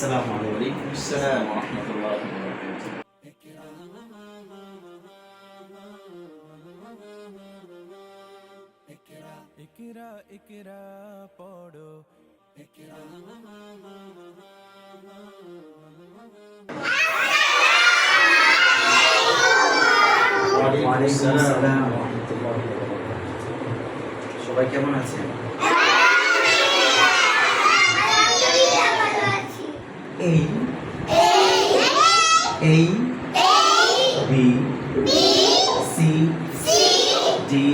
আসসালামু আলাইকুম আসসালাম ওয়া রাহমাতুল্লাহি ওয়া ইকরা ইকরা পড়ো সবাই কেমন আছে এই B C D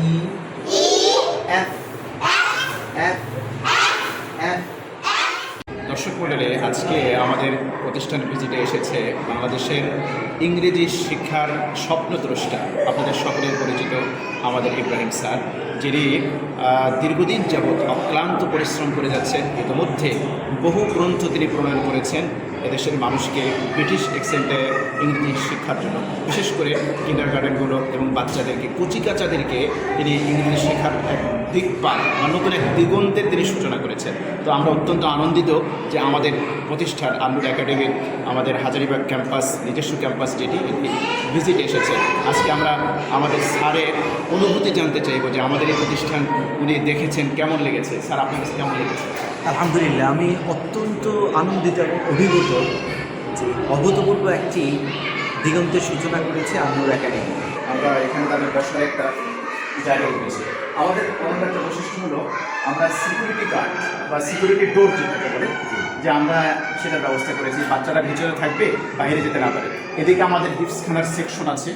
E F F F. দর্শক মন্ডলে আজকে আমাদের প্রতিষ্ঠান ভিজিটে এসেছে বাংলাদেশের ইংরেজি শিক্ষার স্বপ্নদ্রষ্টা আপনাদের সকলের পরিচিত আমাদের ইব্রাহিম স্যার, যিনি দীর্ঘদিন যাবৎ অক্লান্ত পরিশ্রম করে যাচ্ছেন। ইতিমধ্যে বহু গ্রন্থ তিনি প্রণয়ন করেছেন। এদেশের মানুষকে ব্রিটিশ এক্সেন্টে ইংরেজি শিক্ষার জন্য, বিশেষ করে কিন্ডার গার্ডেনগুলো এবং বাচ্চাদেরকে, কচিকাচাদেরকে তিনি ইংরেজি শেখার এক দিকপাল বা নতুন এক দিগন্তের তিনি সূচনা করেছেন। তো আমরা অত্যন্ত আনন্দিত যে আমাদের প্রতিষ্ঠান আন্নুর একাডেমির, আমাদের হাজারিবাগ ক্যাম্পাস, নিজস্ব ক্যাম্পাস যেটি ভিজিট এসেছে। আজকে আমরা আমাদের স্যারের অনুভূতি জানতে চাইব যে আমাদের এই প্রতিষ্ঠান উনি দেখেছেন কেমন লেগেছে? স্যার আপনার কাছে কেমন লেগেছে? আলহামদুলিল্লাহ আমি অত্যন্ত আনন্দিত এবং অভিভূত যে অভূতপূর্ব একটি দিগন্তের সূচনা করেছে আন্নুর একাডেমি। আমরা এখানে তাদের বসার একটা জায়গা করেছি। আমাদের অন্য একটা বৈশিষ্ট্য হলো আমরা সিকিউরিটি গার্ড বা সিকিউরিটি ডোর যেটাকে বলে যে আমরা সেটার ব্যবস্থা করেছি। বাচ্চারা ভিতরে থাকবে বাইরে যেতে না পারে। এদিকে আমাদের হিপসখানার সেকশন আছে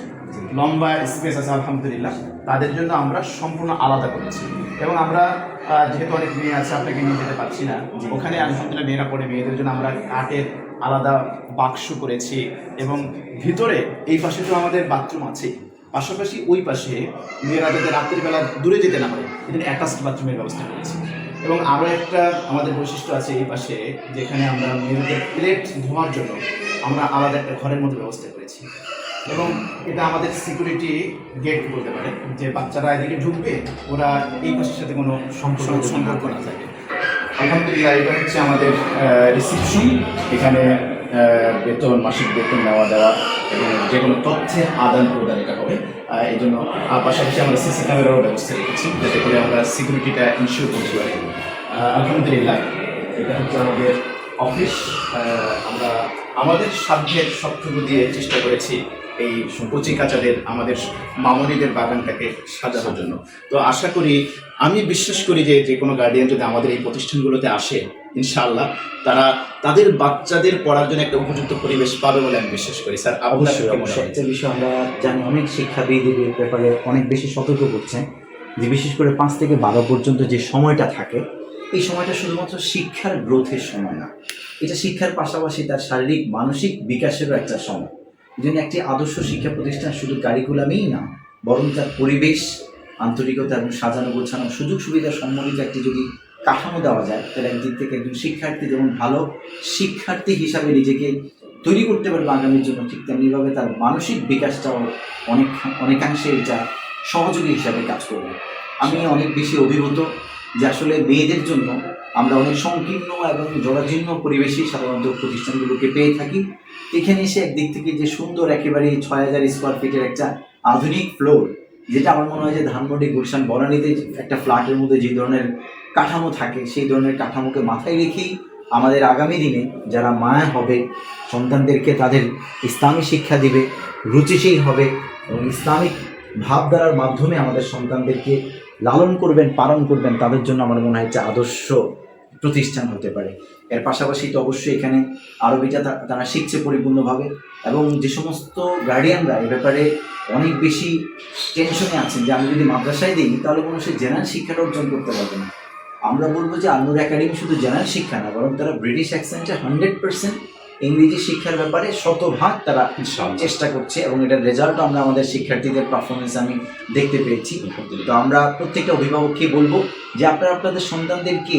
লম্বা স্পেস আছে আলহামদুলিল্লাহ। তাদের জন্য আমরা সম্পূর্ণ আলাদা করেছি। এবং আমরা যেহেতু অনেক মেয়ে আছে আপনাকে নিয়ে যেতে পারছি না। ওখানে আলহামদুলিল্লাহ মেয়েরা পড়ে। মেয়েদের জন্য আমরা কাঠের আলাদা বাক্স করেছি। এবং ভিতরে এই পাশে তো আমাদের বাথরুম আছে। পাশাপাশি ওই পাশে মেয়েরা যাতে রাত্রিবেলা দূরে যেতে না পারে এখানে অ্যাটাচড বাথরুমের ব্যবস্থা করেছি। এবং আরও একটা আমাদের বৈশিষ্ট্য আছে এই পাশে যেখানে আমরা মেয়েদের প্লেট ধোয়ার জন্য আমরা আলাদা একটা ঘরের মধ্যে ব্যবস্থা করেছি। এবং এটা আমাদের সিকিউরিটি গেট বলতে পারে যে বাচ্চারা এদিকে ঢুকবে ওরা এই পাশের সাথে কোনো সম্পর্ক সম্পর্ক না। থাকে। আলহামদুলিল্লাহ এটা হচ্ছে আমাদের রিসিপশন এখানে বেতন মাসিক বেতন নেওয়া দেওয়া এবং যে কোনো তথ্যের আদান প্রদান এটা হবে। এই জন্য আর পাশাপাশি আমরা সিসি ক্যামেরারও ব্যবস্থা রেখেছি যাতে করে আমরা সিকিউরিটিটা ইনশিওর করতে পারি। আলহামদুলিল্লাহ এটা হচ্ছে আমাদের অফিস আমরা আমাদের সাধ্যের সবটুকু দিয়ে চেষ্টা করেছি এই কচি কাচাদের আমাদের মামনিদের বাগানটাকে সাজানোর জন্য। তো আশা করি আমি বিশ্বাস করি যে যে কোনো গার্ডিয়ান যদি আমাদের এই প্রতিষ্ঠানগুলোতে আসে ইনশাআল্লাহ তারা তাদের বাচ্চাদের পড়ার জন্য একটা উপযুক্ত পরিবেশ পাবে বলে আমি বিশ্বাস করি। স্যার অবশ্যই অবশ্যই? একটা বিষয় আমরা জানি অনেক শিক্ষাবিদ এর ব্যাপারে অনেক বেশি সতর্ক করছেন যে বিশেষ করে পাঁচ থেকে বারো পর্যন্ত যে সময়টা থাকে এই সময়টা শুধুমাত্র শিক্ষার গ্রোথের সময় না, এটা শিক্ষার পাশাপাশি তার শারীরিক, মানসিক বিকাশেরও একটা সময়। জন্য একটি আদর্শ শিক্ষা প্রতিষ্ঠান শুধু কারিকুলামেই না, বরং তার পরিবেশ, আন্তরিকতা এবং সাজানো গোছানো সুযোগ সুবিধা সম্মিলিত একটি যদি কাঠামো দেওয়া যায়, তাহলে একদিক থেকে একজন শিক্ষার্থী যেমন ভালো শিক্ষার্থী হিসাবে নিজেকে তৈরি করতে পারবে আগামীর জন্য, ঠিক তেমনিভাবে তার মানসিক বিকাশটাও অনেক, অনেকাংশে এটা সহযোগী হিসাবে কাজ করবে। আমি অনেক বেশি অভিভূত যে আসলে মেয়েদের জন্য আমরা অনেক সংকীর্ণ এবং জরাজীর্ণ পরিবেশেই সাধারণত প্রতিষ্ঠানগুলোকে পেয়ে থাকি। এখানে এসে একদিক থেকে যে সুন্দর একেবারে ছয় হাজার স্কোয়ার ফিটের একটা আধুনিক ফ্লোর যেটা আমার মনে হয় যে ধানমন্ডি গুলশান বনানীতে একটা ফ্ল্যাটের মধ্যে যে ধরনের কাঠামো থাকে, সেই ধরনের কাঠামোকে মাথায় রেখেই আমাদের আগামী দিনে যারা মায়া হবে, সন্তানদেরকে তাদের ইসলামী শিক্ষা দিবে, রুচিশীল হবে এবং ইসলামিক ভাবধারার মাধ্যমে আমাদের সন্তানদেরকে লালন করবেন, পালন করবেন, তাদের জন্য আমার মনে হয় আদর্শ প্রতিষ্ঠান হতে পারে। এর পাশাপাশি তো অবশ্যই এখানে আরবিটা তারা শিখছে পরিপূর্ণভাবে এবং যে সমস্ত গার্ডিয়ানরা এ ব্যাপারে অনেক বেশি টেনশনে আছেন যে আমি যদি মাদ্রাসায় দিই, তাহলে কোনো সে জেনারেল শিক্ষাটা অর্জন করতে পারবে না। আমরা বলব যে আন্নুর একাডেমি শুধু জেনারেল শিক্ষা না, বরং তারা ব্রিটিশ অ্যাকসেন্টে হান্ড্রেড পার্সেন্ট ইংরেজি শিক্ষার ব্যাপারে শতভাগ তারা। চেষ্টা করছে এবং এটার রেজাল্ট আমরা আমাদের শিক্ষার্থীদের পারফরমেন্স আমি দেখতে পেয়েছি তো আমরা প্রত্যেকটা অভিভাবককে বলব যে আপনারা আপনাদের সন্তানদেরকে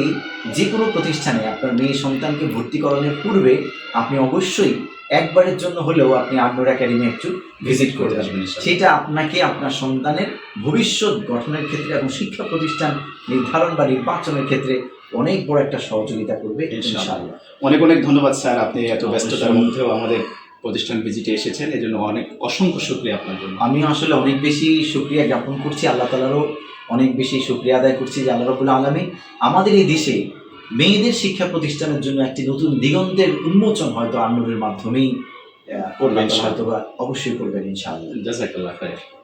যে কোনো প্রতিষ্ঠানে আপনার মেয়ে সন্তানকে ভর্তি করানোর পূর্বে আপনি অবশ্যই একবারের জন্য হলেও আপনি আন্নুর একাডেমি একটু ভিজিট করে আসবেন সেটা আপনাকে আপনার সন্তানের ভবিষ্যৎ গঠনের ক্ষেত্রে এবং শিক্ষা প্রতিষ্ঠান নির্ধারণ বা নির্বাচনের ক্ষেত্রে অনেক বড় একটা সহযোগিতা করবে ইনশাআল্লাহ। অনেক অনেক ধন্যবাদ স্যার। আপনি এত ব্যস্ততার মধ্যেও আমাদের প্রতিষ্ঠান ভিজিটে এসেছেন এই জন্য অনেক অসংখ্য শুক্রিয়া আপনার জন্য। আমি আসলে অনেক বেশি শুক্রিয়া জ্ঞাপন করছি আল্লাহ তালারও অনেক বেশি শুক্রিয়া আদায় করছি যে আল্লাহ রবুল্লা আলমী আমাদের এই দেশে মেয়েদের শিক্ষা প্রতিষ্ঠানের জন্য একটি নতুন দিগন্তের উন্মোচন হয়তো আন্দোলনের মাধ্যমেই করবেন হয়তো বা অবশ্যই করবেন ইনশাআল্লাহ। জাজাকাল্লাহ খায়ের।